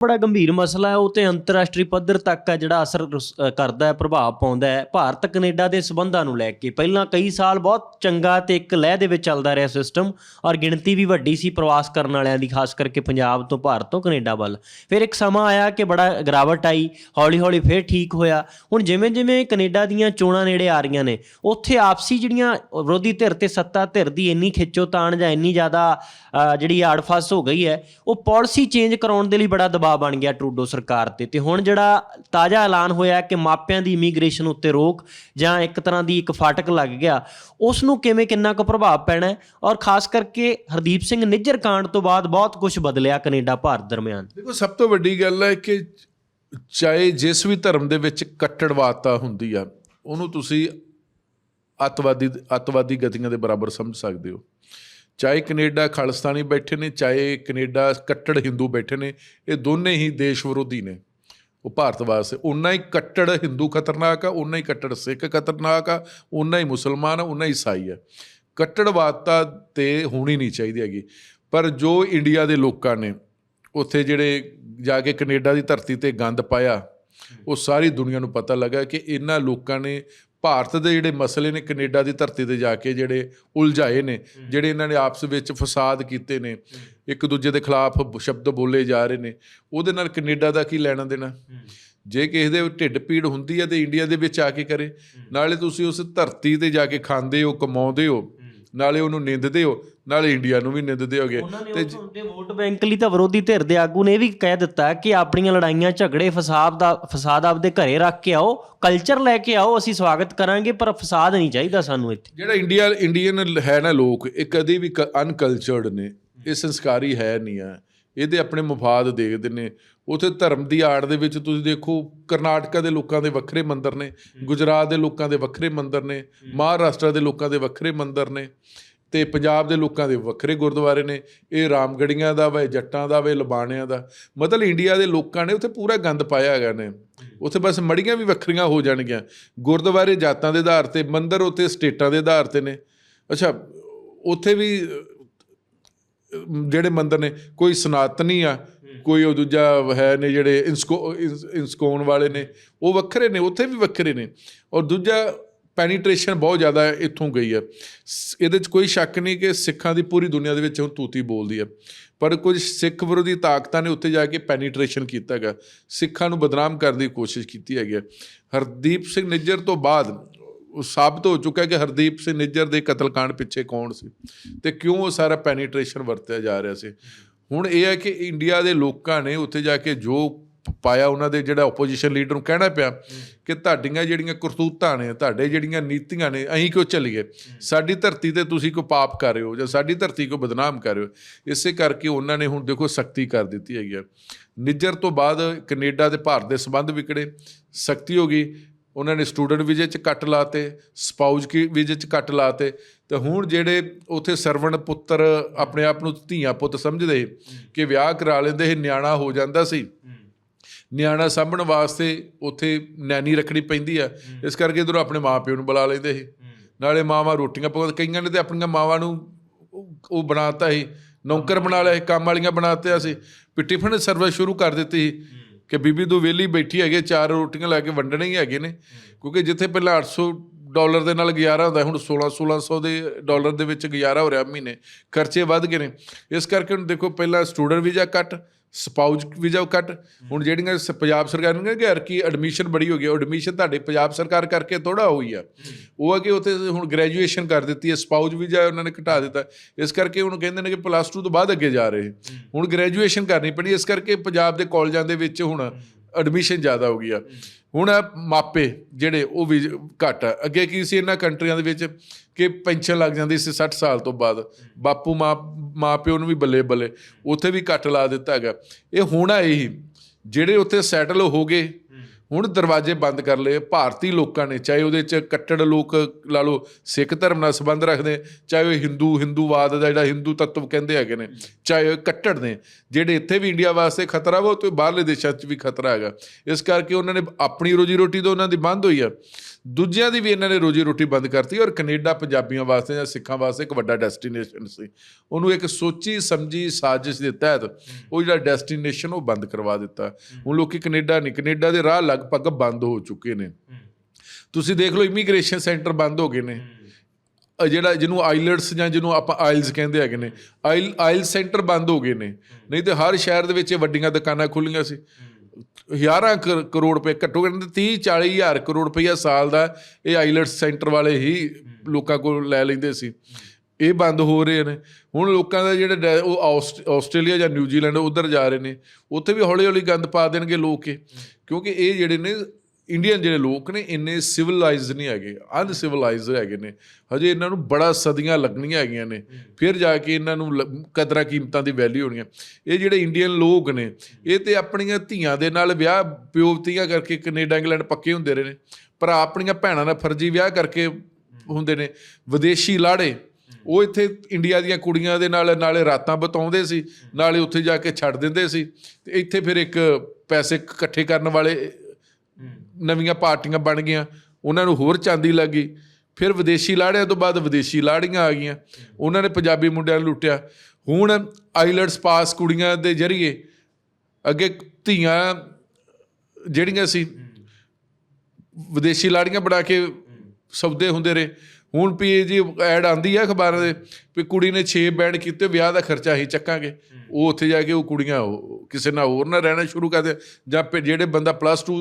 ਬੜਾ ਗੰਭੀਰ ਮਸਲਾ ਹੈ, ਉਹ ਤੇ ਅੰਤਰਰਾਸ਼ਟਰੀ ਪੱਧਰ ਤੱਕ ਹੈ ਜਿਹੜਾ ਅਸਰ ਕਰਦਾ ਹੈ, ਪ੍ਰਭਾਵ ਪਾਉਂਦਾ ਹੈ। ਭਾਰਤ, ਕੈਨੇਡਾ ਦੇ ਸਬੰਧਾਂ ਨੂੰ ਲੈ ਕੇ ਪਹਿਲਾਂ ਕਈ ਸਾਲ ਬਹੁਤ ਚੰਗਾ ਤੇ ਇੱਕ ਲਹਿ ਦੇ ਵਿੱਚ ਚੱਲਦਾ ਰਿਹਾ ਸਿਸਟਮ ਔਰ ਗਿਣਤੀ ਵੀ ਵੱਡੀ ਸੀ ਪ੍ਰਵਾਸ ਕਰਨ ਵਾਲਿਆਂ ਦੀ, ਖਾਸ ਕਰਕੇ ਪੰਜਾਬ ਤੋਂ, ਭਾਰਤ ਤੋਂ, ਕੈਨੇਡਾ ਵੱਲ। ਫਿਰ ਇੱਕ ਸਮਾਂ ਆਇਆ ਕਿ ਬੜਾ ਗਿਰਾਵਟ ਆਈ ਹੌਲੀ ਹੌਲੀ ਫਿਰ ਠੀਕ ਹੋਇਆ। ਹੁਣ ਜਿਵੇਂ ਜਿਵੇਂ ਕੈਨੇਡਾ ਦੀਆਂ ਚੋਣਾਂ ਨੇੜੇ ਆ ਰਹੀਆਂ ਨੇ, ਉੱਥੇ ਆਪਸੀ ਜਿਹੜੀਆਂ ਵਿਰੋਧੀ ਧਿਰ ਤੇ ਸੱਤਾ ਧਿਰ ਦੀ ਇੰਨੀ ਖਿੱਚੋਤਾਣ ਜਾਂ ਇੰਨੀ ਜ਼ਿਆਦਾ ਜਿਹੜੀ ਆੜਫਸ ਹੋ ਗਈ ਹੈ, ਉਹ ਪਾਲਿਸੀ ਚੇਂਜ ਕਰਾਉਣ ਦੇ ਲਈ ਬੜਾ ਦਬਾਅ ਬਣ ਗਿਆ ਟਰੂਡੋ ਸਰਕਾਰ ਤੇ। ਤੇ ਹੁਣ ਜਿਹੜਾ ਤਾਜ਼ਾ ਐਲਾਨ ਹੋਇਆ ਕਿ ਮਾਪਿਆਂ ਦੀ ਇਮੀਗ੍ਰੇਸ਼ਨ ਉੱਤੇ ਰੋਕ ਜਾਂ ਇੱਕ ਤਰ੍ਹਾਂ ਦੀ ਇੱਕ ਫਾਟਕ ਲੱਗ ਗਿਆ ਉਸ ਨੂੰ ਕਿਵੇਂ ਕਿੰਨਾ ਕੁ ਪ੍ਰਭਾਵ ਪੈਣਾ ਔਰ ਖਾਸ ਕਰਕੇ ਹਰਦੀਪ ਸਿੰਘ ਨਿੱਜਰ ਕਾਂਡ ਤੋਂ ਬਾਅਦ ਬਹੁਤ ਕੁਝ ਬਦਲਿਆ ਕੈਨੇਡਾ, ਭਾਰਤ ਦਰਮਿਆਨ। ਦੇਖੋ, ਸਭ ਤੋਂ ਵੱਡੀ ਗੱਲ ਹੈ ਕਿ ਚਾਹੇ ਜਿਸ ਵੀ ਧਰਮ ਦੇ ਵਿੱਚ ਕੱਟੜਵਾਦਤਾ ਹੁੰਦੀ ਆ, ਉਹਨੂੰ ਤੁਸੀਂ ਅੱਤਵਾਦੀ ਅੱਤਵਾਦੀ ਗਤੀਆਂ ਦੇ ਬਰਾਬਰ ਸਮਝ ਸਕਦੇ ਹੋ। ਚਾਹੇ ਕੈਨੇਡਾ ਖਾਲਿਸਤਾਨੀ ਬੈਠੇ ਨੇ, ਚਾਹੇ ਕੈਨੇਡਾ ਕੱਟੜ ਹਿੰਦੂ ਬੈਠੇ ਨੇ, ਇਹ ਦੋਨੇ ਹੀ ਦੇਸ਼ ਵਿਰੋਧੀ ਨੇ। ਉਹ ਭਾਰਤ ਵਾਸਤੇ ਉਨਾ ਹੀ ਕੱਟੜ ਹਿੰਦੂ ਖਤਰਨਾਕ ਆ ਉਨਾ ਹੀ ਕੱਟੜ ਸਿੱਖ ਖਤਰਨਾਕ ਆ ਉਨਾ ਹੀ ਮੁਸਲਮਾਨ ਆ ਉਨਾ ਹੀ ਈਸਾਈ ਆ। ਕੱਟੜਵਾਦਤਾ ਤੇ ਹੋਣੀ ਨਹੀਂ ਚਾਹੀਦੀ ਹੈਗੀ। ਪਰ ਜੋ ਇੰਡੀਆ ਦੇ ਲੋਕਾਂ ਨੇ ਉੱਥੇ ਜਿਹੜੇ ਜਾ ਕੇ ਕੈਨੇਡਾ ਦੀ ਧਰਤੀ ਤੇ ਗੰਦ ਪਾਇਆ, ਉਹ ਸਾਰੀ ਦੁਨੀਆ ਨੂੰ ਪਤਾ ਲੱਗਾ ਕਿ ਇਹਨਾਂ ਲੋਕਾਂ ਨੇ ਭਾਰਤ ਦੇ ਜਿਹੜੇ ਮਸਲੇ ਨੇ ਕੈਨੇਡਾ ਦੀ ਧਰਤੀ ਤੇ ਜਾ ਕੇ ਜਿਹੜੇ ਉਲਝਾਏ ਨੇ ਜਿਹੜੇ ਇਹਨਾਂ ਨੇ ਆਪਸ ਵਿੱਚ ਫਸਾਦ ਕੀਤੇ ਨੇ ਇੱਕ ਦੂਜੇ ਦੇ ਖਿਲਾਫ ਸ਼ਬਦ ਬੋਲੇ ਜਾ ਰਹੇ ਨੇ ਉਹਦੇ ਨਾਲ ਕੈਨੇਡਾ ਦਾ ਕੀ ਲੈਣਾ ਦੇਣਾ? ਜੇ ਕਿਸੇ ਦੇ ਢਿੱਡ ਪੀੜ ਹੁੰਦੀ ਹੈ ਤੇ ਇੰਡੀਆ ਦੇ ਵਿੱਚ ਆ ਕੇ ਕਰੇ ਨਾਲੇ ਤੁਸੀਂ ਉਸ ਧਰਤੀ ਤੇ ਜਾ ਕੇ ਖਾਂਦੇ ਹੋ ਕਮਾਉਂਦੇ ਹੋ ਨਾਲੇ ਉਹਨੂੰ ਨਿੰਦਦੇ ਹੋ ਨਾਲੇ ਇੰਡੀਆ ਨੂੰ ਵੀ ਨਿੰਦਦੇ ਹੋਗੇ ਉੱਥੋਂ ਦੇ ਵੋਟ ਬੈਂਕ ਲਈ ਤਾਂ ਵਿਰੋਧੀ ਧਿਰ ਦੇ ਆਗੂ ਨੇ ਇਹ ਵੀ ਕਹਿ ਦਿੱਤਾ ਕਿ ਆਪਣੀਆਂ ਲੜਾਈਆਂ ਝਗੜੇ ਫਸਾਦ ਦਾ ਫਸਾਦ ਆਪਦੇ ਘਰੇ ਰੱਖ ਕੇ ਆਓ ਕਲਚਰ ਲੈ ਕੇ ਆਓ ਅਸੀਂ ਸਵਾਗਤ ਕਰਾਂਗੇ ਪਰ ਫਸਾਦ ਨਹੀਂ ਚਾਹੀਦਾ ਸਾਨੂੰ ਇੱਥੇ। ਜਿਹੜਾ ਇੰਡੀਆ ਇੰਡੀਅਨ ਹੈ ਨਾ ਲੋਕ ਇਹ ਕਦੇ ਵੀ ਅਨਕਲਚਰਡ ਨੇ ਇਹ ਸੰਸਕਾਰੀ ਹੈ ਨਹੀਂ ਆ ਇਹਦੇ ਆਪਣੇ ਮਫਾਦ ਦੇਖਦੇ ਨੇ ਉਥੇ ਧਰਮ ਦੀ ਆੜ ਦੇ ਵਿੱਚ ਤੁਸੀਂ ਦੇਖੋ ਕਰਨਾਟਕਾ ਦੇ ਲੋਕਾਂ ਦੇ ਵੱਖਰੇ ਮੰਦਰ ਨੇ ਗੁਜਰਾਤ ਦੇ ਲੋਕਾਂ ਦੇ ਵੱਖਰੇ ਮੰਦਰ ਨੇ ਮਹਾਰਾਸ਼ਟਰ ਦੇ ਲੋਕਾਂ ਦੇ ਵੱਖਰੇ ਮੰਦਰ ਨੇ ਤੇ ਪੰਜਾਬ ਦੇ ਲੋਕਾਂ ਦੇ ਵੱਖਰੇ ਗੁਰਦੁਆਰੇ ਨੇ। ਇਹ ਰਾਮਗੜੀਆਂ ਦਾ ਵਾ ਜੱਟਾਂ ਦਾ ਵਾ ਲਬਾਣਿਆਂ ਦਾ। ਮਤਲਬ ਇੰਡੀਆ ਦੇ ਲੋਕਾਂ ਨੇ ਉੱਥੇ ਪੂਰਾ ਗੰਦ ਪਾਇਆ ਹੈਗਾ ਨੇ। ਉੱਥੇ ਬਸ ਮੜੀਆਂ ਵੀ ਵੱਖਰੀਆਂ ਹੋ ਜਾਣਗੀਆਂ। ਗੁਰਦੁਆਰੇ ਜਾਤਾਂ ਦੇ ਆਧਾਰ ਤੇ ਮੰਦਰ ਉੱਥੇ ਸਟੇਟਾਂ ਦੇ ਆਧਾਰ ਤੇ ਨੇ। ਅੱਛਾ ਉੱਥੇ ਵੀ ਜਿਹੜੇ ਮੰਦਰ ਨੇ ਕੋਈ ਸਨਾਤਨੀ ਆ ਕੋਈ ਉਹ ਦੂਜਾ ਹੈ ਨੇ ਜਿਹੜੇ ਇਨਸਕੋ ਇਨਸ- ਇਨਸਕੋਨ ਵਾਲੇ ਨੇ, ਉਹ ਵੱਖਰੇ ਨੇ, ਉੱਥੇ ਵੀ ਵੱਖਰੇ ਨੇ। ਔਰ ਦੂਜਾ ਪੈਨੀਟ੍ਰੇਸ਼ਨ ਬਹੁਤ ਜ਼ਿਆਦਾ ਇੱਥੋਂ ਗਈ ਹੈ। ਸ- ਇਹਦੇ 'ਚ ਕੋਈ ਸ਼ੱਕ ਨਹੀਂ ਕਿ ਸਿੱਖਾਂ ਦੀ ਪੂਰੀ ਦੁਨੀਆ ਦੇ ਵਿੱਚ ਹੁਣ ਤੂਤੀ ਬੋਲਦੀ ਹੈ। ਪਰ ਕੁਝ ਸਿੱਖ ਵਿਰੋਧੀ ਤਾਕਤਾਂ ਨੇ ਉੱਥੇ ਜਾ ਕੇ ਪੈਨੀਟ੍ਰੇਸ਼ਨ ਕੀਤਾ ਹੈਗਾ। ਸਿੱਖਾਂ ਨੂੰ ਬਦਨਾਮ ਕਰਨ ਦੀ ਕੋਸ਼ਿਸ਼ ਕੀਤੀ ਹੈਗੀ ਹੈ। ਹਰਦੀਪ ਸਿੰਘ ਨਿੱਜਰ ਤੋਂ ਬਾਅਦ ਉਹ ਸਾਬਤ ਹੋ ਚੁੱਕਾ ਹੈ ਕਿ ਹਰਦੀਪ ਸਿੰਘ ਨਿੱਜਰ ਦੇ ਕਤਲकांड ਪਿੱਛੇ ਕੌਣ ਸੀ ਤੇ ਕਿਉਂ ਉਹ ਸਾਰਾ ਪੈਨੀਟ੍ਰੇਸ਼ਨ ਵਰਤਿਆ ਜਾ ਰਿਹਾ ਸੀ। ਹੁਣ ਇਹ ਹੈ ਕਿ ਇੰਡੀਆ ਦੇ ਲੋਕਾਂ ਨੇ ਉੱਥੇ ਜਾ ਕੇ ਜੋ ਪਾਇਆ ਉਹਨਾਂ ਦੇ ਜਿਹੜਾ ਆਪੋਜੀਸ਼ਨ ਲੀਡਰ ਨੂੰ ਕਹਿਣਾ ਪਿਆ ਕਿ ਤੁਹਾਡੀਆਂ ਜਿਹੜੀਆਂ ਕਰਤੂਤਾਂ ਨੇ, ਤੁਹਾਡੇ ਜਿਹੜੀਆਂ ਨੀਤੀਆਂ ਨੇ ਅਸੀਂ ਕਿਉਂ ਚੱਲੀਏ? ਸਾਡੀ ਧਰਤੀ ਤੇ ਤੁਸੀਂ ਕੋਈ ਪਾਪ ਕਰ ਰਹੇ ਹੋ ਜਾਂ ਸਾਡੀ ਧਰਤੀ ਕੋ ਬਦਨਾਮ ਕਰ ਰਹੇ ਹੋ? ਇਸੇ ਕਰਕੇ ਉਹਨਾਂ ਨੇ ਹੁਣ ਦੇਖੋ ਸਖਤੀ ਕਰ ਦਿੱਤੀ ਹੈਗੀ ਆ। ਨਿੱਜਰ ਤੋਂ ਬਾਅਦ ਕੈਨੇਡਾ ਤੇ ਭਾਰਤ ਦੇ ਸੰਬੰਧ ਵਿਕੜੇ ਸਖਤੀ ਹੋ ਗਈ। ਉਹਨਾਂ ਨੇ ਸਟੂਡੈਂਟ ਵੀਜ਼ੇ 'ਚ ਕੱਟ ਲਾਤੇ, ਸਪਾਊਜ ਕੀ ਵੀਜ਼ੇ 'ਚ ਕੱਟ ਲਾਤੇ, ਤੇ ਹੁਣ ਜਿਹੜੇ ਉਥੇ ਸਰਵਣ ਪੁੱਤਰ ਆਪਣੇ ਆਪ ਨੂੰ ਧੀਆਂ ਪੁੱਤ ਸਮਝਦੇ ਕਿ ਵਿਆਹ ਕਰਾ ਲੈਂਦੇ ਸੀ ਨਿਆਣਾ ਹੋ ਜਾਂਦਾ ਸੀ। ਨਿਆਣਾ ਸਾਂਭਣ ਵਾਸਤੇ ਉਥੇ ਨੈਣੀ ਰੱਖਣੀ ਪੈਂਦੀ ਆ। ਇਸ ਕਰਕੇ ਇਧਰੋਂ ਆਪਣੇ ਮਾਪਿਓ ਨੂੰ ਬੁਲਾ ਲੈਂਦੇ ਸੀ। ਨਾਲੇ ਮਾਵਾਂ ਰੋਟੀਆਂ ਪਕਾਉਂਦੇ, ਕਈਆਂ ਨੇ ਤੇ ਆਪਣੀਆਂ ਮਾਵਾਂ ਨੂੰ ਉਹ- ਉਹ ਬਣਾਤਾ ਸੀ, ਨੌਕਰ ਬਣਾ ਲਿਆ ਸੀ, ਕੰਮ ਵਾਲੀਆਂ ਬਣਾਤਿਆ ਸੀ। ਵੀ ਟਿਫਨ ਸਰਵਿਸ ਸ਼ੁਰੂ ਕਰ ਦਿੱਤੀ ਸੀ। ਕਿ ਬੀਬੀ ਦੋ ਵਿਹਲੀ ਬੈਠੀ ਹੈਗੇ ਚਾਰ ਰੋਟੀਆਂ ਲੈ ਕੇ ਵੰਡਣੇ ਹੀ ਹੈਗੇ ਨੇ। ਕਿਉਂਕਿ ਜਿੱਥੇ ਪਹਿਲਾਂ 800 ਡਾਲਰ ਦੇ ਨਾਲ ਗੁਜ਼ਾਰਾ ਹੁੰਦਾ ਹੁਣ 16 1600 ਦੇ ਡਾਲਰ ਦੇ ਵਿੱਚ ਗੁਜ਼ਾਰਾ ਹੋ ਰਿਹਾ ਮਹੀਨੇ। ਖਰਚੇ ਵੱਧ ਗਏ ਨੇ। ਇਸ ਕਰਕੇ ਹੁਣ ਦੇਖੋ, ਪਹਿਲਾਂ ਸਟੂਡੈਂਟ ਵੀਜ਼ਾ ਕੱਟ ਸਪਾਊਜ ਵੀਜ਼ਾ ਕੱਟ। ਹੁਣ ਜਿਹੜੀਆਂ ਸ- ਪੰਜਾਬ ਸਰਕਾਰ ਨੇ ਕਿ ਯਾਰ ਕੀ ਐਡਮਿਸ਼ਨ ਬੜੀ ਹੋ ਗਈ ਐਡਮਿਸ਼ਨ ਤੁਹਾਡੇ ਪੰਜਾਬ ਸਰਕਾਰ ਕਰਕੇ ਥੋੜਾ ਹੋਈ ਆ। ਉਹ ਆ ਕਿ ਉੱਥੇ ਹੁਣ ਗ੍ਰੈਜੂਏਸ਼ਨ ਕਰ ਦਿੱਤੀ ਹੈ ਸਪਾਊਚ ਵੀਜ਼ਾ ਉਹਨਾਂ ਨੇ ਘਟਾ ਦਿੱਤਾ। ਇਸ ਕਰਕੇ ਹੁਣ ਕਹਿੰਦੇ ਨੇ ਕਿ ਪਲੱਸ 2 ਤੋਂ ਬਾਅਦ ਅੱਗੇ ਜਾ ਰਹੇ। ਹੁਣ ਗ੍ਰੈਜੂਏਸ਼ਨ ਕਰਨੀ ਪੈਣੀ, ਇਸ ਕਰਕੇ ਪੰਜਾਬ ਦੇ ਕਾਲਜਾਂ ਦੇ ਵਿੱਚ ਹੁਣ ਐਡਮਿਸ਼ਨ ਜ਼ਿਆਦਾ ਹੋ ਗਈ ਆ। ਹੁਣ ਮਾਪੇ ਜਿਹੜੇ ਉਹ ਵੀ ਘੱਟ ਆ। ਅੱਗੇ ਕੀ ਸੀ ਇਹਨਾਂ ਕੰਟਰੀਆਂ ਦੇ ਵਿੱਚ ਕਿ ਪੈਨਸ਼ਨ ਲੱਗ ਜਾਂਦੀ ਸੀ 60 ਸਾਲ ਤੋਂ ਬਾਅਦ। ਬਾਪੂ, ਮਾਂ ਮਾਂ ਪਿਓ ਨੂੰ ਵੀ ਬੱਲੇ ਬੱਲੇ। ਉੱਥੇ ਵੀ ਕੱਟ ਲਾ ਦਿੱਤਾ ਹੈਗਾ ਇਹ ਹੋਣਾ ਇਹੀ। ਜਿਹੜੇ ਉੱਥੇ ਸੈਟਲ ਹੋ ਗਏ ਹੁਣ ਦਰਵਾਜ਼ੇ ਬੰਦ ਕਰ ਲਏ ਭਾਰਤੀ ਲੋਕਾਂ ਨੇ ਚਾਹੇ ਉਹਦੇ ਚ ਕੱਟੜ ਲੋਕ ਲਾ ਲਓ ਸਿੱਖ ਧਰਮ ਨਾਲ ਸੰਬੰਧ ਰੱਖਦੇ ਚਾਹੇ ਉਹ ਹਿੰਦੂ ਹਿੰਦੂਵਾਦ ਦਾ ਜਿਹੜਾ ਹਿੰਦੂ ਤੱਤਵ ਕਹਿੰਦੇ ਹੈਗੇ ਨੇ ਚਾਹੇ ਉਹ ਕੱਟੜ ਨੇ ਜਿਹੜੇ ਇੱਥੇ ਵੀ ਇੰਡੀਆ ਵਾਸਤੇ ਖਤਰਾ ਵਾ ਉਹ ਤੇ ਬਾਹਰਲੇ ਦੇਸ਼ਾਂ 'ਚ ਵੀ ਖਤਰਾ ਹੈਗਾ। ਇਸ ਕਰਕੇ ਉਹਨਾਂ ਨੇ ਆਪਣੀ ਰੋਜੀ ਰੋਟੀ ਤਾਂ ਉਹਨਾਂ ਦੀ ਬੰਦ ਹੋਈ ਆ। ਦੂਜਿਆਂ ਦੀ ਵੀ ਇਹਨਾਂ ਨੇ ਰੋਜੀ ਰੋਟੀ ਬੰਦ ਕਰਤੀ ਔਰ ਕੈਨੇਡਾ ਪੰਜਾਬੀਆਂ ਵਾਸਤੇ ਜਾਂ ਸਿੱਖਾਂ ਵਾਸਤੇ ਇੱਕ ਵੱਡਾ ਡੈਸਟੀਨੇਸ਼ਨ ਸੀ। ਉਹਨੂੰ ਇੱਕ ਸੋਚੀ ਸਮਝੀ ਸਾਜ਼ਿਸ਼ ਦੇ ਤਹਿਤ ਉਹ ਜਿਹੜਾ ਡੈਸਟੀਨੇਸ਼ਨ ਉਹ ਬੰਦ ਕਰਵਾ ਦਿੱਤਾ। ਹੁਣ ਲੋਕੀ ਕੈਨੇਡਾ ਨਹੀਂ ਕੈਨੇਡਾ ਦੇ ਰਾਹ ਲਗਭਗ ਬੰਦ ਹੋ ਚੁੱਕੇ ਨੇ। ਤੁਸੀਂ ਦੇਖ ਲਓ ਇਮੀਗ੍ਰੇਸ਼ਨ ਸੈਂਟਰ ਬੰਦ ਹੋ ਗਏ ਨੇ। ਜਿਹੜਾ ਜਿਹਨੂੰ ਆਈਲਟਸ ਜਾਂ ਜਿਹਨੂੰ ਆਪਾਂ ਆਇਲਸ ਕਹਿੰਦੇ ਹੈਗੇ ਨੇ ਆਇਲ ਆਇਲ ਸੈਂਟਰ ਬੰਦ ਹੋ ਗਏ ਨੇ। ਨਹੀਂ ਤੇ ਹਰ ਸ਼ਹਿਰ ਦੇ ਵਿੱਚ ਵੱਡੀਆਂ ਦੁਕਾਨਾਂ ਖੁੱਲੀਆਂ ਸੀ। ਹਜ਼ਾਰਾਂ ਕਰ- ਕਰੋੜ ਰੁਪਏ ਘੱਟੋ ਘੱਟ 30 40 ਹਜ਼ਾਰ ਕਰੋੜ ਰੁਪਈਆ ਸਾਲ ਦਾ ਇਹ ਆਈਲਟਸ ਸੈਂਟਰ ਵਾਲੇ ਹੀ ਲੋਕਾਂ ਕੋਲ ਲੈ ਲੈਂਦੇ ਸੀ। ਇਹ ਬੰਦ ਹੋ ਰਹੇ ਨੇ। ਹੁਣ ਲੋਕਾਂ ਦਾ ਜਿਹੜਾ ਡੈ- ਉਹ ਆਸਟ- ਆਸਟ੍ਰੇਲੀਆ ਜਾਂ ਨਿਊਜ਼ੀਲੈਂਡ ਉਧਰ ਜਾ ਰਹੇ ਨੇ। ਉੱਥੇ ਵੀ ਹੌਲੀ ਹੌਲੀ ਗੰਦ ਪਾ ਦੇਣਗੇ ਲੋਕ ਇਹ। ਕਿਉਂਕਿ ਇਹ ਜਿਹੜੇ ਨੇ ਇੰਡੀਅਨ ਜਿਹੜੇ ਲੋਕ ਨੇ, ਇੰਨੇ ਸਿਵਲਾਈਜ਼ਡ ਨਹੀਂ ਹੈਗੇ ਅਨਸਿਵਲਾਈਜ਼ਡ ਹੈਗੇ ਨੇ। ਹਜੇ ਇਹਨਾਂ ਨੂੰ ਬੜਾ ਸਦੀਆਂ ਲੱਗਣੀਆਂ ਹੈਗੀਆਂ ਨੇ। ਫਿਰ ਜਾ ਕੇ ਇਹਨਾਂ ਨੂੰ ਲ- ਕਦਰਾਂ ਕੀਮਤਾਂ ਦੀ ਵੈਲਿਊ ਹੋਣੀਆਂ। ਇਹ ਜਿਹੜੇ ਇੰਡੀਅਨ ਲੋਕ ਨੇ, ਇਹ ਤੇ ਆਪਣੀਆਂ ਧੀਆਂ ਦੇ ਨਾਲ ਵਿਆਹ, ਪਿਓ ਧੀਆਂ ਕਰਕੇ ਕੈਨੇਡਾ, ਇੰਗਲੈਂਡ ਪੱਕੇ ਹੁੰਦੇ ਰਹੇ ਨੇ। ਪਰ ਆਪਣੀਆਂ ਭੈਣਾਂ ਦਾ ਫਰਜ਼ੀ ਵਿਆਹ ਕਰਕੇ ਹੁੰਦੇ ਨੇ। ਵਿਦੇਸ਼ੀ ਲਾੜੇ ਉਹ ਇੱਥੇ ਇੰਡੀਆ ਦੀਆਂ ਕੁੜੀਆਂ ਦੇ ਨਾਲ ਨਾਲੇ ਰਾਤਾਂ ਬਿਤਾਉਂਦੇ ਸੀ ਨਾਲੇ ਉੱਥੇ ਜਾ ਕੇ ਛੱਡ ਦਿੰਦੇ ਸੀ। ਤੇ ਇੱਥੇ ਫਿਰ ਇੱਕ ਪੈਸੇ ਇਕੱਠੇ ਕਰਨ ਵਾਲੇ ਨਵੀਆਂ ਪਾਰਟੀਆਂ ਬਣ ਗਈਆਂ। ਉਹਨਾਂ ਨੂੰ ਹੋਰ ਚਾਂਦੀ ਲੱਗੀ ਫਿਰ ਵਿਦੇਸ਼ੀ ਲਾੜਿਆਂ ਤੋਂ ਬਾਅਦ ਵਿਦੇਸ਼ੀ ਲਾੜੀਆਂ ਆ ਗਈਆਂ। ਉਹਨਾਂ ਨੇ ਪੰਜਾਬੀ ਮੁੰਡਿਆਂ ਨੂੰ ਲੁੱਟਿਆ। ਹੁਣ ਆਈਲਟਸ ਪਾਸ ਕੁੜੀਆਂ ਦੇ ਜ਼ਰੀਏ ਅੱਗੇ ਧੀਆਂ ਜਿਹੜੀਆਂ ਸੀ ਵਿਦੇਸ਼ੀ ਲਾੜੀਆਂ ਬਣਾ ਕੇ ਸੌਦੇ ਹੁੰਦੇ ਰਹੇ। ਹੁਣ ਵੀ ਇਹ ਜੀ ਐਡ ਆਂਦੀ ਹੈ ਅਖਬਾਰਾਂ ਦੇ ਵੀ ਕੁੜੀ ਨੇ 6 ਬੈਂਡ ਕੀਤੇ ਵਿਆਹ ਦਾ ਖਰਚਾ ਹੀ ਚੱਕਾਂਗੇ। ਉਹ ਉੱਥੇ ਜਾ ਕੇ ਉਹ ਕੁੜੀਆਂ ਕਿਸੇ ਨਾਲ ਹੋਰ ਨਾ ਰਹਿਣਾ ਸ਼ੁਰੂ ਕਰਦੇ ਜਾਂ ਜਿਹੜੇ ਬੰਦਾ ਪਲੱਸ 2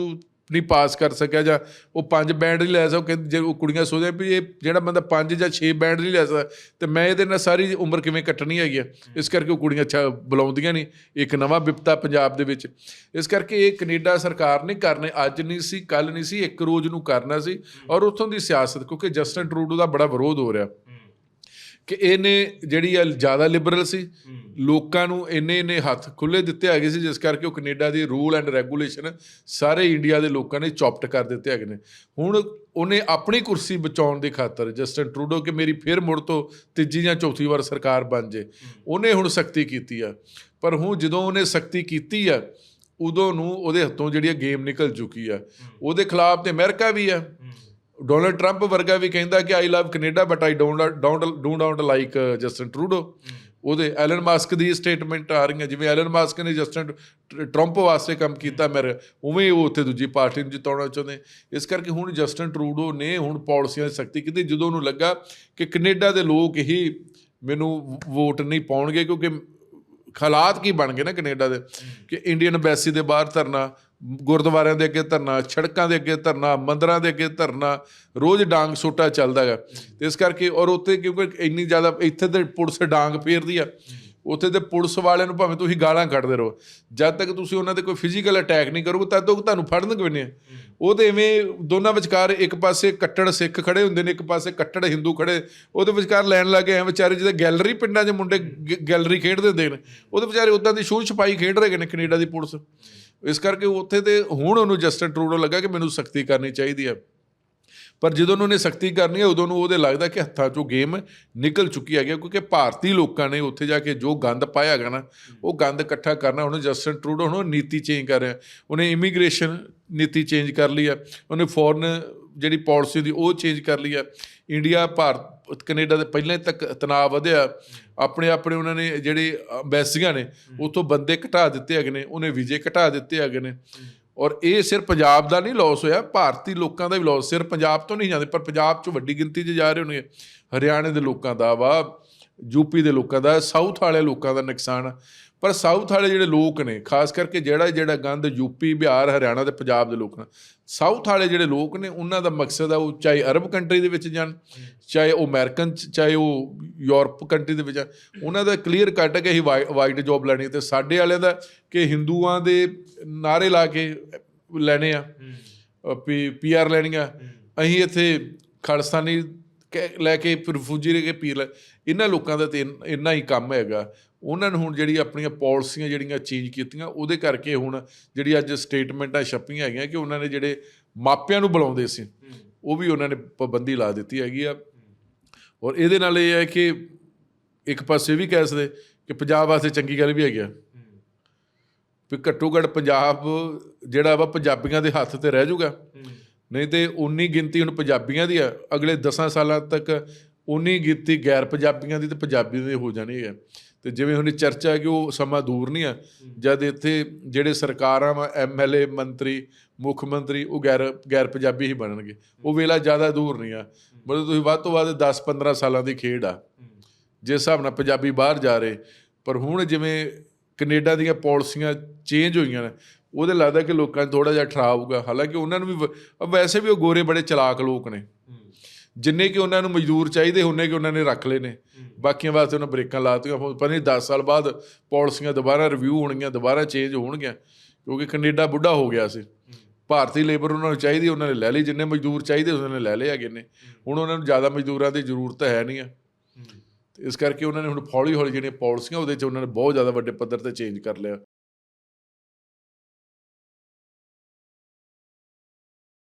ਨਹੀਂ ਪਾਸ ਕਰ ਸਕਿਆ ਜਾਂ ਉਹ ਪੰਜ ਬੈਂਡ ਨਹੀਂ ਲੈ ਸਕਿਆ ਜੇ ਉਹ ਕੁੜੀਆਂ ਸੋਚਦੇ ਵੀ ਇਹ ਜਿਹੜਾ ਬੰਦਾ ਪੰਜ ਜਾਂ ਛੇ ਬੈਂਡ ਨਹੀਂ ਲੈ ਸਕਦਾ, ਤੇ ਮੈਂ ਇਹਦੇ ਨਾਲ ਸਾਰੀ ਉਮਰ ਕਿਵੇਂ ਕੱਟਣੀ ਹੈਗੀ ਆ? ਇਸ ਕਰਕੇ ਉਹ ਕੁੜੀਆਂ ਅੱਛਾ ਬੁਲਾਉਂਦੀਆਂ ਨਹੀਂ। ਇੱਕ ਨਵਾਂ ਵਿਪਤਾ ਪੰਜਾਬ ਦੇ ਵਿੱਚ। ਇਸ ਕਰਕੇ ਇਹ ਕੈਨੇਡਾ ਸਰਕਾਰ ਨੇ ਕਰਨੇ, ਅੱਜ ਨਹੀਂ ਸੀ ਕੱਲ ਨਹੀਂ ਸੀ, ਇੱਕ ਰੋਜ਼ ਨੂੰ ਕਰਨਾ ਸੀ। ਔਰ ਉੱਥੋਂ ਦੀ ਸਿਆਸਤ, ਕਿਉਂਕਿ ਜਸਟਨ ਟਰੂਡੋ ਦਾ ਬੜਾ ਵਿਰੋਧ ਹੋ ਰਿਹਾ। ਕਿ ਇਹਨੇ ਜਿਹੜੀ ਆ ਜ਼ਿਆਦਾ ਲਿਬਰਲ ਸੀ ਲੋਕਾਂ ਨੂੰ ਇੰਨੇ ਇੰਨੇ ਹੱਥ ਖੁੱਲੇ ਦਿੱਤੇ ਹੈਗੇ ਸੀ ਜਿਸ ਕਰਕੇ ਉਹ ਕੈਨੇਡਾ ਦੀ ਰੂਲ ਐਂਡ ਰੈਗੂਲੇਸ਼ਨ ਸਾਰੇ ਇੰਡੀਆ ਦੇ ਲੋਕਾਂ ਨੇ ਚੌਪਟ ਕਰ ਦਿੱਤੇ ਹੈਗੇ ਨੇ। ਹੁਣ ਉਹਨੇ ਆਪਣੀ ਕੁਰਸੀ ਬਚਾਉਣ ਦੀ ਖਾਤਰ ਜਸਟਨ ਟਰੂਡੋ ਕਿ ਮੇਰੀ ਫਿਰ ਮੁੜ ਤੋਂ ਤੀਜੀ ਜਾਂ ਚੌਥੀ ਵਾਰ ਸਰਕਾਰ ਬਣ ਜੇ। ਉਹਨੇ ਹੁਣ ਸਖਤੀ ਕੀਤੀ ਆ। ਪਰ ਹੁਣ ਜਦੋਂ ਉਹਨੇ ਸਖਤੀ ਕੀਤੀ ਆ ਉਦੋਂ ਨੂੰ ਉਹਦੇ ਹੱਥੋਂ ਜਿਹੜੀ ਗੇਮ ਨਿਕਲ ਚੁੱਕੀ ਆ। ਉਹਦੇ ਖਿਲਾਫ ਤੇ ਅਮਰੀਕਾ ਵੀ ਆ। ਡੋਨਲਡ ਟਰੰਪ ਵਰਗਾ ਵੀ ਕਹਿੰਦਾ ਕਿ I love Canada but I don't don't do not like Justin Trudeau ਉਹਦੇ ਐਲਨ ਮਾਸਕ ਦੀ ਸਟੇਟਮੈਂਟ ਆ ਰਹੀਆਂ, ਜਿਵੇਂ ਐਲਨ ਮਾਸਕ ਨੇ ਜਸਟਨ ਟਰੰਪ ਵਾਸਤੇ ਕੰਮ ਕੀਤਾ ਮੇਰੇ ਉਵੇਂ ਹੀ ਉਹ ਉੱਥੇ ਦੂਜੀ ਪਾਰਟੀ ਨੂੰ ਜਿਤਾਉਣਾ ਚਾਹੁੰਦੇ ਇਸ ਕਰਕੇ ਹੁਣ ਜਸਟਨ ਟਰੂਡੋ ਨੇ ਹੁਣ ਪਾਲਿਸੀਆਂ ਦੀ ਸਖਤੀ ਕੀਤੀ, ਜਦੋਂ ਉਹਨੂੰ ਲੱਗਾ ਕਿ ਕੈਨੇਡਾ ਦੇ ਲੋਕ ਹੀ ਮੈਨੂੰ ਵੋਟ ਨਹੀਂ ਪਾਉਣਗੇ, ਕਿਉਂਕਿ ਹਾਲਾਤ ਕੀ ਬਣ ਗਏ ਨਾ ਕੈਨੇਡਾ ਦੇ, ਕਿ ਇੰਡੀਅਨ ਐਮਬੈਸੀ ਦੇ ਬਾਹਰ ਧਰਨਾ ਗੁਰਦੁਆਰਿਆਂ ਦੇ ਅੱਗੇ ਧਰਨਾ, ਸੜਕਾਂ ਦੇ ਅੱਗੇ ਧਰਨਾ, ਮੰਦਰਾਂ ਦੇ ਅੱਗੇ ਧਰਨਾ, ਰੋਜ਼ ਡਾਂਗ ਸੋਟਾ ਚੱਲਦਾ ਹੈਗਾ। ਤੇ ਇਸ ਕਰਕੇ ਔਰ ਉੱਥੇ ਕਿਉਂਕਿ ਇੰਨੀ ਜ਼ਿਆਦਾ ਇੱਥੇ ਤੇ ਪੁਲਿਸ ਡਾਂਗ ਫੇਰਦੀ ਆ। ਉੱਥੇ ਤੇ ਪੁਲਿਸ ਵਾਲਿਆਂ ਨੂੰ ਭਾਵੇਂ ਤੁਸੀਂ ਗਾਲਾਂ ਕੱਢਦੇ ਰਹੋ। ਜਦ ਤੱਕ ਤੁਸੀਂ ਉਹਨਾਂ ਤੇ ਕੋਈ ਫਿਜ਼ੀਕਲ ਅਟੈਕ ਨਹੀਂ ਕਰੋਗੇ, ਤਦ ਤੱਕ ਤੁਹਾਨੂੰ ਫੜਨ ਕਿਵੇਂ ਨਹੀਂ ਉਹ ਤੇ ਐਵੇਂ ਦੋਨਾਂ ਵਿਚਕਾਰ ਇੱਕ ਪਾਸੇ ਕੱਟੜ ਸਿੱਖ ਖੜੇ ਹੁੰਦੇ ਨੇ, ਇੱਕ ਪਾਸੇ ਕੱਟੜ ਹਿੰਦੂ ਖੜੇ। ਉਹਦੇ ਵਿਚਕਾਰ ਲੈਣ ਲੱਗੇ ਐ ਵਿਚਾਰੇ ਜਿਹਦੇ ਗੈਲਰੀ ਪਿੰਡਾਂ 'ਚ ਮੁੰਡੇ ਗ- ਗੈਲਰੀ ਖੇਡਦੇ ਹੁੰਦੇ ਨੇ। ਉਹਦੇ ਵਿਚਾਰੇ ਉਦਾਂ ਦੀ ਛੂਹ ਛਪਾਈ ਖੇਡ ਰਹੇ ਨੇ ਕੈਨੇਡਾ ਦੀ ਪੁਲਿਸ। ਇਸ ਕਰਕੇ ਉੱਥੇ ਤੇ ਹੁਣ ਉਹਨੂੰ ਜਸਟਨ ਟਰੂਡੋ ਲੱਗਾ ਕਿ ਮੈਨੂੰ ਸਖਤੀ ਕਰਨੀ ਚਾਹੀਦੀ ਹੈ। ਪਰ ਜਦੋਂ ਉਹਨੇ ਸਖਤੀ ਕਰਨੀ ਹੈ, ਉਦੋਂ ਨੂੰ ਉਹਦੇ ਲੱਗਦਾ ਕਿ ਹੱਥਾਂ 'ਚੋਂ ਗੇਮ ਨਿਕਲ ਚੁੱਕੀ ਹੈਗੀ ਹੈ, ਕਿਉਂਕਿ ਭਾਰਤੀ ਲੋਕਾਂ ਨੇ ਉੱਥੇ ਜਾ ਕੇ ਜੋ ਗੰਦ ਪਾਇਆ ਹੈਗਾ ਨਾ, ਉਹ ਗੰਦ ਇਕੱਠਾ ਕਰਨਾ ਉਹਨੂੰ ਜਸਟਨ ਟਰੂਡੋ ਹੁਣ ਉਹ ਨੀਤੀ ਚੇਂਜ ਕਰ ਰਿਹਾ। ਉਹਨੇ ਇਮੀਗ੍ਰੇਸ਼ਨ ਨੀਤੀ ਚੇਂਜ ਕਰ ਲਈ ਹੈ, ਉਹਨੇ ਫੋਰਨ ਜਿਹੜੀ ਪਾਲਿਸੀ ਦੀ ਉਹ ਚੇਂਜ ਕਰ ਲਈ ਹੈ। ਇੰਡੀਆ ਭਾਰਤ ਕੈਨੇਡਾ ਦੇ ਪਹਿਲਾਂ ਹੀ ਤੱਕ ਤਣਾਅ ਵਧਿਆ। ਆਪਣੇ ਆਪਣੇ ਉਹਨਾਂ ਨੇ ਜਿਹੜੇ ਅੰਬੈਸੀਆਂ ਨੇ ਉਤੋਂ ਬੰਦੇ ਘਟਾ ਦਿੱਤੇ ਹੈਗੇ ਨੇ ਉਹਨੇ ਵੀਜ਼ੇ ਘਟਾ ਦਿੱਤੇ ਹੈਗੇ ਨੇ। ਔਰ ਇਹ ਸਿਰ ਪੰਜਾਬ ਦਾ ਨਹੀਂ ਲਾਸ ਹੋਇਆ ਭਾਰਤੀ ਲੋਕਾਂ ਦਾ ਵੀ ਲਾਸ ਸਿਰ ਪੰਜਾਬ ਤੋਂ ਨਹੀਂ ਜਾਂਦੇ ਪਰ ਪੰਜਾਬ 'ਚ ਵੱਡੀ ਗਿਣਤੀ 'ਚ ਜਾ ਰਹੇ ਹੋਣਗੇ। ਹਰਿਆਣੇ ਦੇ ਲੋਕਾਂ ਦਾ ਵਾ ਯੂਪੀ ਦੇ ਲੋਕਾਂ ਦਾ ਸਾਊਥ ਵਾਲੇ ਲੋਕਾਂ ਦਾ ਨੁਕਸਾਨ। ਪਰ ਸਾਊਥ ਵਾਲੇ ਜਿਹੜੇ ਲੋਕ ਨੇ, ਖਾਸ ਕਰਕੇ ਜਿਹੜਾ ਜਿਹੜਾ ਗੰਦ ਯੂਪੀ ਬਿਹਾਰ, ਹਰਿਆਣਾ ਤੇ ਪੰਜਾਬ ਦੇ ਲੋਕ ਨੇ, ਸਾਊਥ ਵਾਲੇ ਜਿਹੜੇ ਲੋਕ ਨੇ, ਉਹਨਾਂ ਦਾ ਮਕਸਦ ਆ ਉਹ ਚਾਹੇ ਅਰਬ ਕੰਟਰੀ ਦੇ ਵਿੱਚ ਜਾਣ, ਚਾਹੇ ਉਹ ਅਮਰੀਕਨ ਚ- ਚਾਹੇ ਉਹ ਯੂਰਪ ਕੰਟਰੀ ਦੇ ਵਿੱਚ ਜਾਣ, ਉਹਨਾਂ ਦਾ ਕਲੀਅਰ ਕੱਟ ਹੈ ਕਿ ਅਸੀਂ ਵਾਈਟ ਜੌਬ ਲੈਣੀ ਹੈ ਤੇ ਸਾਡੇ ਵਾਲਿਆਂ ਦਾ ਕਿ ਹਿੰਦੂਆਂ ਦੇ ਨਾਰੇ ਲਾ ਕੇ ਲੈਣੇ ਆ ਪੀ ਪੀਆਰ ਲੈਣੀਆਂ, ਅਸੀਂ ਇੱਥੇ ਖਾਲਿਸਤਾਨੀ ਕਹਿ- ਲੈ ਕੇ ਰਿਫਿਊਜੀ ਲੈ ਕੇ ਪੀ ਲੈ, ਇਹਨਾਂ ਲੋਕਾਂ ਦਾ ਤੇ ਇੰਨਾ ਹੀ ਕੰਮ ਹੈਗਾ। ਉਹਨਾਂ ਨੇ ਹੁਣ ਜਿਹੜੀ ਆਪਣੀਆਂ ਪਾਲਿਸੀਆਂ ਜਿਹੜੀਆਂ ਚੇਂਜ ਕੀਤੀਆਂ, ਉਹਦੇ ਕਰਕੇ ਹੁਣ ਜਿਹੜੀ ਅੱਜ ਸਟੇਟਮੈਂਟਾਂ ਛਪੀਆਂ ਹੈਗੀਆਂ ਕਿ ਉਹਨਾਂ ਨੇ ਜਿਹੜੇ ਮਾਪਿਆਂ ਨੂੰ ਬੁਲਾਉਂਦੇ ਸੀ, ਉਹ ਵੀ ਉਹਨਾਂ ਨੇ ਪਾਬੰਦੀ ਲਾ ਦਿੱਤੀ ਹੈਗੀ ਆ। ਔਰ ਇਹਦੇ ਨਾਲ ਇਹ ਹੈ ਕਿ ਇੱਕ ਪਾਸੇ ਵੀ ਕਹਿ ਸਕਦੇ ਕਿ ਪੰਜਾਬ ਵਾਸਤੇ ਚੰਗੀ ਗੱਲ ਵੀ ਹੈਗੀ ਆ। ਵੀ ਘੱਟੋ ਘੱਟ ਪੰਜਾਬ ਜਿਹੜਾ ਵਾ ਪੰਜਾਬੀਆਂ ਦੇ ਹੱਥ ਤੇ ਰਹਿ ਜਾਊਗਾ ਨਹੀਂ ਤੇ ਉਨੀ ਗਿਣਤੀ ਹੁਣ ਪੰਜਾਬੀਆਂ ਦੀ ਆ, ਅਗਲੇ 10 ਸਾਲਾਂ ਤੱਕ ਉਨੀ ਗਿਣਤੀ ਗੈਰ ਪੰਜਾਬੀਆਂ ਦੀ ਤੇ ਪੰਜਾਬੀ ਦੀ ਹੋ ਜਾਣੀ ਹੈ ਤੇ ਜਿਵੇਂ ਹੁਣ ਚਰਚਾ ਕਿ ਉਹ ਸਮਾਂ ਦੂਰ ਨਹੀਂ ਆ ਜਦ ਇੱਥੇ ਜਿਹੜੇ ਸਰਕਾਰਾਂ ਵਾ ਐਮਐਲਏ ਮੰਤਰੀ, ਮੁੱਖ ਮੰਤਰੀ, ਉਹ ਗੈਰ ਗੈਰ ਪੰਜਾਬੀ ਹੀ ਬਣਨਗੇ। ਉਹ ਵੇਲਾ ਜ਼ਿਆਦਾ ਦੂਰ ਨਹੀਂ ਆ। ਮਤਲਬ ਤੁਸੀਂ ਵੱਧ ਤੋਂ ਵੱਧ 10 15 ਸਾਲਾਂ ਦੀ ਖੇਡ ਆ। ਜਿਸ ਹਿਸਾਬ ਨਾਲ ਪੰਜਾਬੀ ਬਾਹਰ ਜਾ ਰਹੇ, ਪਰ ਹੁਣ ਜਿਵੇਂ ਕੈਨੇਡਾ ਦੀਆਂ ਪਾਲਿਸੀਆਂ ਚੇਂਜ ਹੋਈਆਂ ਨੇ, ਉਹਦੇ ਲੱਗਦਾ ਕਿ ਲੋਕਾਂ 'ਚ ਥੋੜਾ ਜਿਹਾ ਠਰਾਅ ਹੋਊਗਾ। ਹਾਲਾਂਕਿ ਉਹਨਾਂ ਨੂੰ ਵੀ, ਵੈਸੇ ਵੀ ਉਹ ਗੋਰੇ ਬੜੇ ਚਲਾਕ ਲੋਕ ਨੇ। ਜਿੰਨੇ ਕਿ ਉਹਨਾਂ ਨੂੰ ਮਜ਼ਦੂਰ ਚਾਹੀਦੇ ਹੁੰਨੇ ਕਿ ਉਹਨਾਂ ਨੇ ਰੱਖ ਲਏ ਨੇ। ਬਾਕੀਆਂ ਵਾਸਤੇ ਉਹਨਾਂ ਬ੍ਰੇਕਾਂ ਲਾਤੀਆਂ ਹੁਣ ਪਤਾ ਨਹੀਂ 10 ਸਾਲ ਬਾਅਦ ਪਾਲਿਸੀਆਂ ਦੁਬਾਰਾ ਰਿਵਿਊ ਹੋਣਗੀਆਂ, ਦੁਬਾਰਾ ਚੇਂਜ ਹੋਣਗੀਆਂ, ਕਿਉਂਕਿ ਕੈਨੇਡਾ ਬੁੱਢਾ ਹੋ ਗਿਆ ਸੀ। ਭਾਰਤੀ ਲੇਬਰ ਉਹਨਾਂ ਨੂੰ ਚਾਹੀਦੀ, ਉਹਨਾਂ ਨੇ ਲੈ ਲਈ। ਜਿੰਨੇ ਮਜ਼ਦੂਰ ਚਾਹੀਦੇ, ਉਹਨਾਂ ਨੇ ਲੈ ਲਏ ਹੈਗੇ ਨੇ। ਹੁਣ ਉਹਨਾਂ ਨੂੰ ਜ਼ਿਆਦਾ ਮਜ਼ਦੂਰਾਂ ਦੀ ਜ਼ਰੂਰਤ ਹੈ ਨਹੀਂ ਆ। ਤੇ ਇਸ ਕਰਕੇ ਉਹਨਾਂ ਨੇ ਹੁਣ ਹੌਲੀ ਹੌਲੀ ਜਿਹੜੀਆਂ ਪਾਲਿਸੀਆਂ, ਉਹਦੇ 'ਚ ਉਹਨਾਂ ਨੇ ਬਹੁਤ ਜ਼ਿਆਦਾ ਵੱਡੇ ਪੱਧਰ ਤੇ ਚੇਂਜ ਕਰ ਲਿਆ।